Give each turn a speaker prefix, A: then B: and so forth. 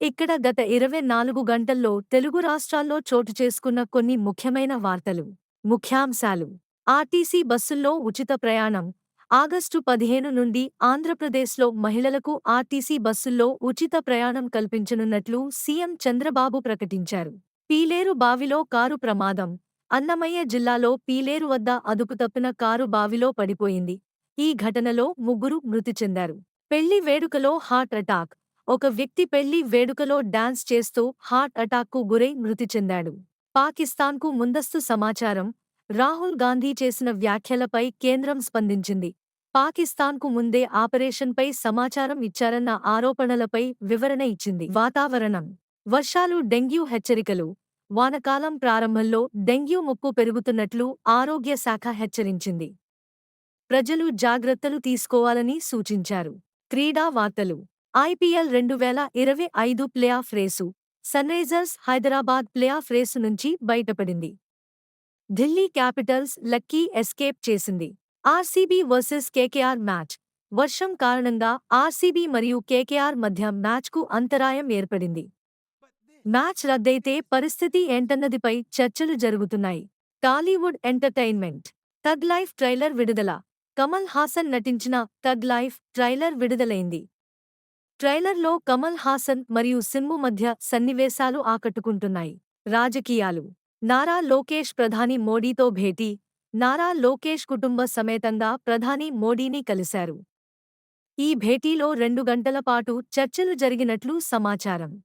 A: ఇక్కడ గత ఇరవై నాలుగు గంటల్లో తెలుగు రాష్ట్రాల్లో చోటు చేసుకున్న కొన్ని ముఖ్యమైన వార్తలు. ముఖ్యాంశాలు. ఆర్టీసీ బస్సుల్లో ఉచిత ప్రయాణం. ఆగస్టు పదిహేను నుండి ఆంధ్రప్రదేశ్లో మహిళలకు ఆర్టీసీ బస్సుల్లో ఉచిత ప్రయాణం కల్పించనున్నట్లు సీఎం చంద్రబాబు ప్రకటించారు. పీలేరు బావిలో కారు ప్రమాదం. అన్నమయ్య జిల్లాలో పీలేరు వద్ద అదుపు తప్పిన కారు బావిలో పడిపోయింది. ఈ ఘటనలో ముగ్గురు మృతి చెందారు. పెళ్ళి వేడుకలో హార్ట్ అటాక్. ఒక వ్యక్తి పెళ్ళి వేడుకలో డాన్స్ చేస్తూ హార్ట్ అటాక్కు గురై మృతి చెందాడు. పాకిస్తాన్కు ముందస్తు సమాచారం రాహుల్ గాంధీ చేసిన వ్యాఖ్యలపై కేంద్రం స్పందించింది. పాకిస్తాన్కు ముందే ఆపరేషన్పై సమాచారం ఇచ్చారన్న ఆరోపణలపై వివరణ ఇచ్చింది. వాతావరణం. వర్షాలు డెంగ్యూ హెచ్చరికలు. వానకాలం ప్రారంభంలో డెంగ్యూ ముప్పు పెరుగుతున్నట్లు ఆరోగ్య శాఖ హెచ్చరించింది. ప్రజలు జాగ్రత్తలు తీసుకోవాలని సూచించారు. క్రీడా వార్తలు ఐపీఎల్ రెండు వేల ఇరవై ఐదు playoff race Sunrisers Hyderabad playoff race నుంచి బయటపడింది. ఢిల్లీ క్యాపిటల్స్ లక్కీ ఎస్కేప్ చేసింది. RCB versus KKR match. వర్షం కారణంగా ఆర్సీబీ మరియు కేకేఆర్ మధ్య మ్యాచ్కు అంతరాయం ఏర్పడింది. మ్యాచ్ రద్దయితే పరిస్థితి ఏంటన్నదిపై చర్చలు జరుగుతున్నాయి. Tollywood entertainment. Thug Life trailer విడుదల. కమల్ హాసన్ నటించిన తగ్ లైఫ్ ట్రైలర్ విడుదలైంది. ట్రైలర్లో కమల్ హాసన్ మరియు సిమ్ము మధ్య సన్నివేశాలు ఆకట్టుకుంటున్నాయి. రాజకీయాలు. నారా లోకేష్ ప్రధాని మోడీతో భేటీ. నారా లోకేష్ కుటుంబ సమేతంగా ప్రధాని మోడీని కలిశారు. ఈ భేటీలో రెండు గంటల పాటు చర్చలు జరిగినట్లు సమాచారం.